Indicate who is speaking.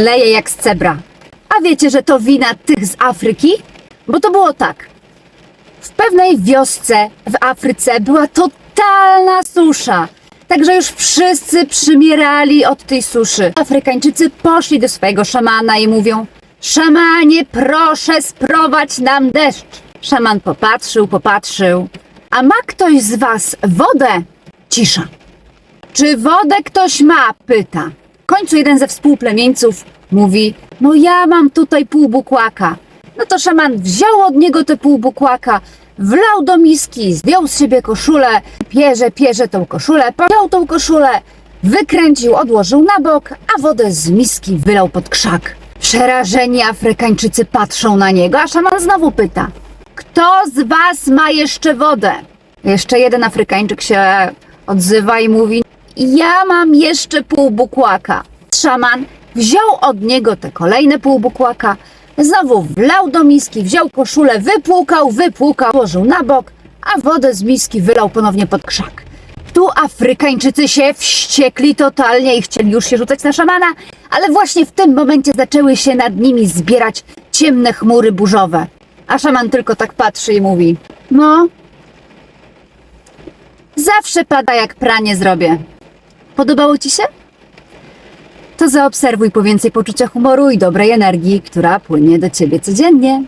Speaker 1: leje jak z cebra. A wiecie, że to wina tych z Afryki? Bo to było tak. W pewnej wiosce w Afryce była totalna susza. Także już wszyscy przymierali od tej suszy. Afrykańczycy poszli do swojego szamana i mówią: Szamanie, proszę sprowadź nam deszcz. Szaman popatrzył, popatrzył. A ma ktoś z was wodę? Cisza. Czy wodę ktoś ma? Pyta. Końcu jeden ze współplemieńców mówi: No ja mam tutaj pół bukłaka. No to szaman wziął od niego te pół bukłaka, wlał do miski, zdjął z siebie koszulę, pierze, pierze tą koszulę, wziął tą koszulę, wykręcił, odłożył na bok, a wodę z miski wylał pod krzak. Przerażeni Afrykańczycy patrzą na niego, a szaman znowu pyta: Kto z was ma jeszcze wodę? Jeszcze jeden Afrykańczyk się odzywa i mówi: Ja mam jeszcze pół bukłaka. Szaman wziął od niego te kolejne pół bukłaka, znowu wlał do miski, wziął koszulę, wypłukał, wypłukał, położył na bok, a wodę z miski wylał ponownie pod krzak. Tu Afrykańczycy się wściekli totalnie i chcieli już się rzucać na szamana, ale właśnie w tym momencie zaczęły się nad nimi zbierać ciemne chmury burzowe. A szaman tylko tak patrzy i mówi: No, zawsze pada jak pranie zrobię. Podobało ci się? To zaobserwuj po więcej poczucia humoru i dobrej energii, która płynie do ciebie codziennie.